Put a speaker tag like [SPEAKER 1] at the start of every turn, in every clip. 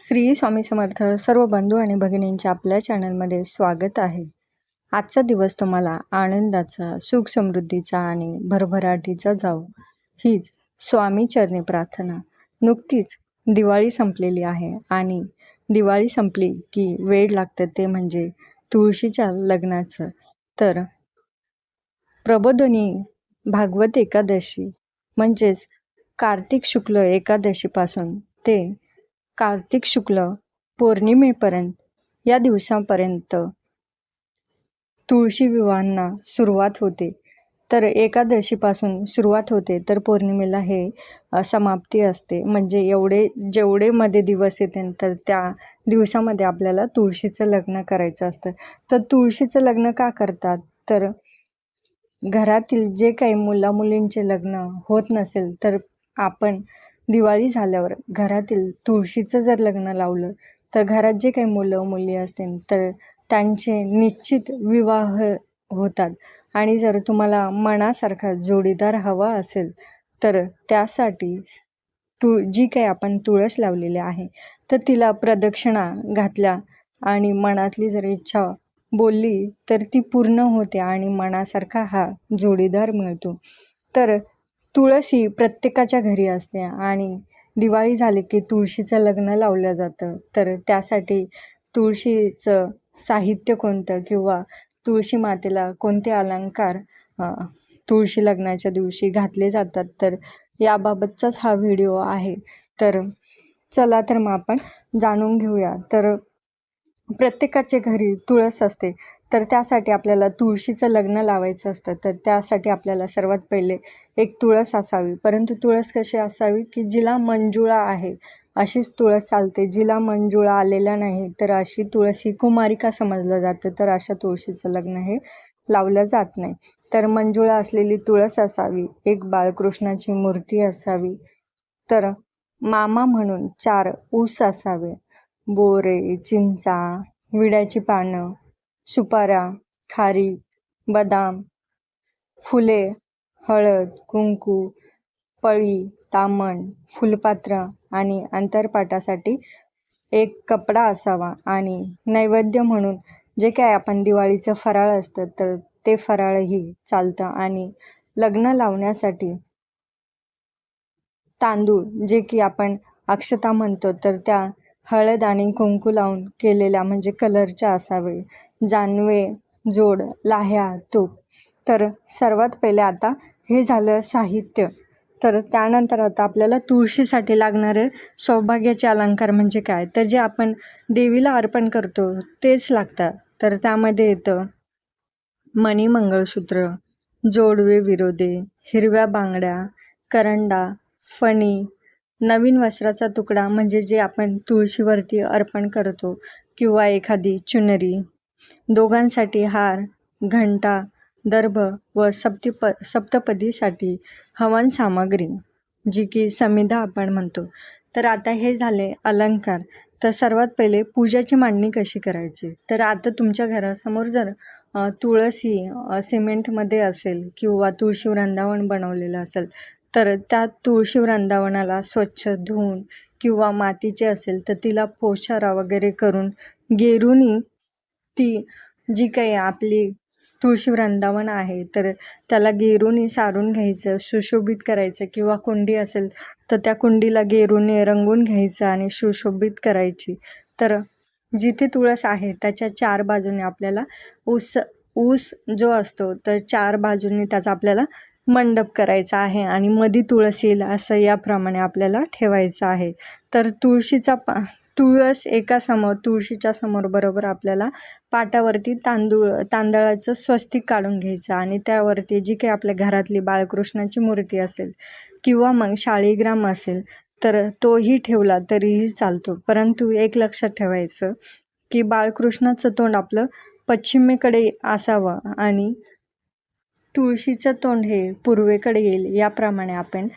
[SPEAKER 1] श्री स्वामी समर्थ सर्व बंधू आणि भगिनींच्या आपल्या चॅनलमध्ये स्वागत आहे. आजचा दिवस तुम्हाला आनंदाचा सुख समृद्धीचा आणि भरभराटीचा जाऊ हीच स्वामी चरणी प्रार्थना. नुकतीच दिवाळी संपलेली आहे आणि दिवाळी संपली की वेळ लागतं ते म्हणजे तुळशीच्या लग्नाचं. तर प्रबोधनी भागवत एकादशी म्हणजेच कार्तिक शुक्ल एकादशीपासून ते कार्तिक शुक्ल पौर्णिमेपर्यंत या दिवसापर्यंत तुळशी विवाहांना सुरुवात होते. तर एकादशीपासून सुरुवात होते तर पौर्णिमेला हे समाप्ती असते. म्हणजे एवढे जेवढे मध्ये दिवस येते तर त्या दिवसामध्ये आपल्याला तुळशीचं लग्न करायचं असतं. तर तुळशीचं लग्न का करतात? तर घरातील जे काही मुलामुलींचे लग्न होत नसेल तर आपण दिवाळी झाल्यावर घरातील तुळशीचं जर लग्न लावलं तर घरात जे काही मुलं मुली असतील तर त्यांचे निश्चित विवाह होतात. आणि जर तुम्हाला मनासारखा जोडीदार हवा असेल तर त्यासाठी तू जी काही आपण तुळस लावलेली आहे तर तिला प्रदक्षिणा घातल्या आणि मनातली जर इच्छा बोलली तर ती पूर्ण होते आणि मनासारखा हा जोडीदार मिळतो. तर तुळस ही प्रत्येकाच्या घरी असते आणि दिवाळी झाली की तुळशीचं लग्न लावलं जातं. तर त्यासाठी तुळशीचं साहित्य कोणतं किंवा तुळशी मातेला कोणते अलंकार तुळशी लग्नाच्या दिवशी घातले जातात? तर याबाबतचाच हा व्हिडिओ आहे. तर चला तर मग आपण जाणून घेऊया. तर प्रत्येकाच्या घरी तुळस असते. तर त्यासाठी आपल्याला तुळशीचं लग्न लावायचं असतं. तर त्यासाठी आपल्याला सर्वात पहिले एक तुळस असावी. परंतु तुळस कशी असावी की जिला मंजुळा आहे अशीच तुळस चालते. जिला मंजुळा आलेला नाही तर अशी तुळस ही कुमारिका समजलं जातं. तर अशा तुळशीचं लग्न हे लावलं जात नाही. तर मंजुळा असलेली तुळस असावी एक बाळकृष्णाची मूर्ती असावी. तर मामा म्हणून चार ऊस असावे. बोरे चिंचा विड्याची पानं सुपाऱ्या खारी बदाम फुले हळद कुंकू पळी तामण फुलपात्र आणि अंतरपाटासाठी एक कपडा असावा आणि नैवेद्य म्हणून जे काय आपण दिवाळीचं फराळ असतं तर ते फराळही चालतं आणि लग्न लावण्यासाठी तांदूळ जे की आपण अक्षता म्हणतो तर त्या हळद आणि कुंकू लावून केलेल्या म्हणजे कलरच्या असावे. जानवे जोड लाह्या तूप. तर सर्वात पहिले आता हे झालं साहित्य. तर त्यानंतर आता आपल्याला तुळशीसाठी लागणारे सौभाग्याचे अलंकार म्हणजे काय? तर जे आपण देवीला अर्पण करतो तेच लागतात. तर त्यामध्ये येतं मणी मंगळसूत्र जोडवे विरोधे हिरव्या बांगड्या करंडा फणी नवीन वस्त्राचा तुकडा म्हणजे जे आपण तुळशीवरती अर्पण करतो किंवा एखादी चुनरी. दोघांसाठी हार घंटा दर्भ व सप्तिप सप्तपदीसाठी हवन सामग्री जी की समिधा आपण म्हणतो. तर आता हे झाले अलंकार. तर सर्वात पहिले पूजाची मांडणी कशी करायची? तर आता तुमच्या घरासमोर जर तुळस ही सिमेंटमध्ये असेल किंवा तुळशी वृंदावन बनवलेलं असेल तर त्या तुळशी वृंदावनाला स्वच्छ धुवून किंवा मातीचे असेल तर तिला पोछारा वगैरे करून गेरूनी ती जी काही आपली तुळशी वृंदावन आहे तर त्याला गेरूने सारून घ्यायचं सुशोभित करायचं किंवा कुंडी असेल तर त्या कुंडीला गेरूने रंगून घ्यायचं आणि सुशोभित करायची. तर जिथे तुळस आहे त्याच्या चार बाजूने आपल्याला ऊस ऊस जो असतो तर चार बाजूंनी त्याचा आपल्याला मंडप करायचा आहे आणि मधी तुळस येईल असं याप्रमाणे आपल्याला ठेवायचं आहे. तर तुळशीचा पा तुळस एका समोर तुळशीच्या समोर बरोबर आपल्याला पाटावरती तांदूळ तांदळाचं स्वस्तिक काढून घ्यायचं आणि त्यावरती जी काही आपल्या घरातली बाळकृष्णाची मूर्ती असेल किंवा मग शाळीग्राम असेल तर तोही ठेवला तरीही चालतो. परंतु एक लक्षात ठेवायचं की बाळकृष्णाचं तोंड आपलं पश्चिमेकडे असावं आणि तुळशीचं तोंड हे पूर्वेकडे येईल. याप्रमाणे आपण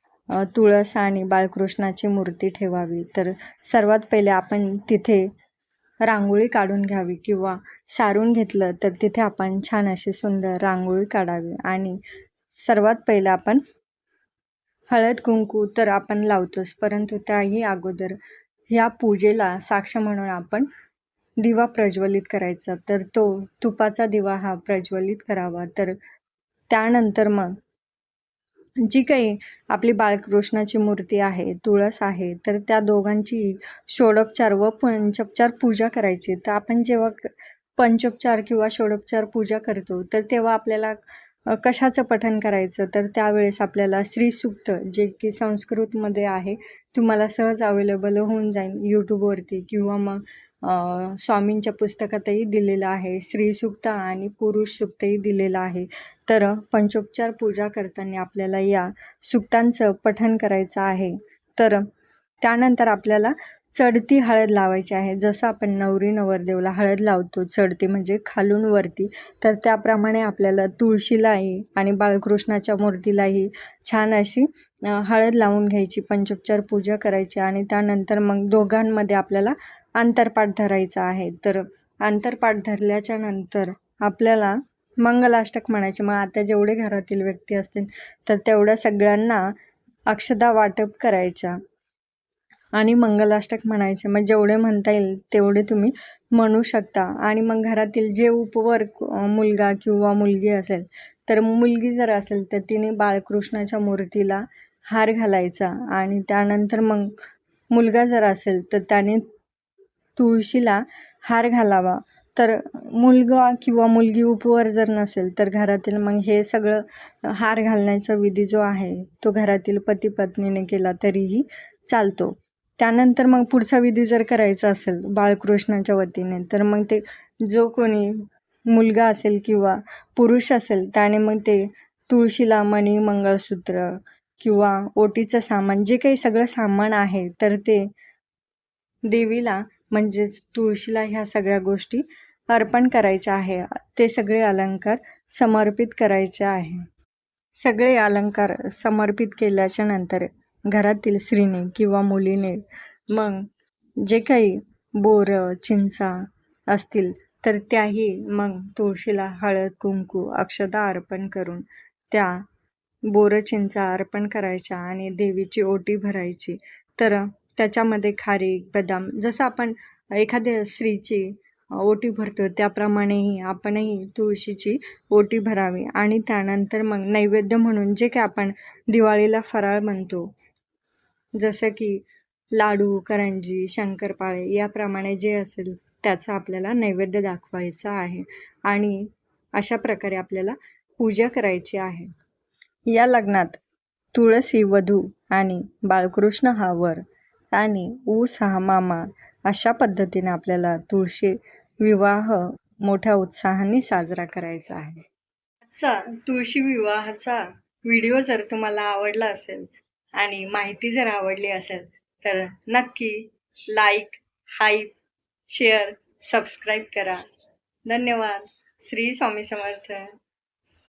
[SPEAKER 1] तुळस आणि बाळकृष्णाची मूर्ती ठेवावी. तर सर्वात पहिले आपण तिथे रांगोळी काढून घ्यावी किंवा सारून घेतलं तर तिथे आपण छान अशी सुंदर रांगोळी काढावी. आणि सर्वात पहिलं आपण हळद कुंकू तर आपण लावतोच. परंतु त्याही अगोदर या पूजेला साक्ष म्हणून आपण दिवा प्रज्वलित करायचा. तर तो तुपाचा दिवा हा प्रज्वलित करावा. तर त्यानंतर मग जी काही आपली बाळकृष्णाची मूर्ती आहे तुळस आहे तर त्या दोघांची षोडोपचार व पंचोपचार पूजा करायची. तर आपण जेव्हा पंचोपचार किंवा षोडोपचार पूजा करतो तर तेव्हा आपल्याला कशाचं पठन करायचं? तर त्यावेळेस आपल्याला श्रीसूक्त जे की संस्कृतमध्ये आहे तुम्हाला सहज अवेलेबल होऊन जाईल यूट्यूबवरती किंवा मग स्वामींच्या पुस्तकातही दिलेलं आहे. श्रीसूक्त आणि पुरुष सूक्तही दिलेलं आहे. तर पंचोपचार पूजा करताना आपल्याला या सूक्तांचं पठन करायचं आहे. तर त्यानंतर आपल्याला चढती हळद लावायची आहे. जसं आपण नवरी नवरदेवला हळद लावतो चढती म्हणजे खालून वरती. तर त्याप्रमाणे आपल्याला तुळशीलाही आणि बाळकृष्णाच्या मूर्तीलाही छान अशी हळद लावून घ्यायची पंचोपचार पूजा करायची आणि त्यानंतर मग दोघांमध्ये आपल्याला आंतरपाठ धरायचा आहे. तर आंतरपाठ धरल्याच्या नंतर आपल्याला मंगलाष्टक म्हणायचे. मग आता जेवढे घरातील व्यक्ती असतील तर तेवढ्या सगळ्यांना अक्षदा वाटप करायच्या. आणि मंगलाष्टक म्हणायचे. मग जेवढे म्हणता येईल तेवढे तुम्ही म्हणू शकता. आणि मग घरातील जे उपवर मुलगा किंवा मुलगी असेल तर मुलगी जर असेल तर तिने बाळकृष्णाच्या मूर्तीला हार घालायचा. आणि त्यानंतर मग मुलगा जर असेल तर त्याने तुळशीला हार घालावा. तर मुलगा किंवा मुलगी उपवर जर नसेल तर घरातील मग हे सगळं हार घालण्याचा विधी जो आहे तो घरातील पती पत्नीने केला तरीही चालतो. त्यानंतर मग पुढचा विधी जर करायचा असेल बाळकृष्णाच्या वतीने तर मग ते जो कोणी मुलगा असेल किंवा पुरुष असेल त्याने मग ते तुळशीला मणी मंगळसूत्र किंवा ओटीचं सामान जे काही सगळं सामान आहे तर ते देवीला म्हणजेच तुळशीला ह्या सगळ्या गोष्टी अर्पण करायच्या आहे. ते सगळे अलंकार समर्पित करायचे आहे. सगळे अलंकार समर्पित केल्याच्यानंतर घरातील स्त्रीने किंवा मुलीने मग जे काही बोरं चिंचा असतील तर त्याही मग तुळशीला हळद कुंकू अक्षदा अर्पण करून त्या बोरं चिंचा अर्पण करायच्या आणि देवीची ओटी भरायची. तर त्याच्यामध्ये खारीक बदाम जसं आपण एखाद्या स्त्रीची ओटी भरतो त्याप्रमाणेही आपणही तुळशीची ओटी भरावी आणि त्यानंतर मग नैवेद्य म्हणून जे काही आपण दिवाळीला फराळ म्हणतो जसं की लाडू करंजी शंकरपाळे याप्रमाणे जे असेल त्याचा आपल्याला नैवेद्य दाखवायचा आहे आणि अशा प्रकारे आपल्याला पूजा करायची आहे. या लग्नात तुळसी वधू आणि बाळकृष्ण हा वर आणि ऊस हा मामा अशा पद्धतीने आपल्याला तुळशी विवाह मोठ्या उत्साहाने साजरा करायचा आहे. आजचा तुळशी विवाहाचा व्हिडिओ जर तुम्हाला आवडला असेल आणि माहिती जर आवडली असेल तर नक्की लाईक हाईप शेअर सबस्क्राईब करा. धन्यवाद. श्री स्वामी समर्थ.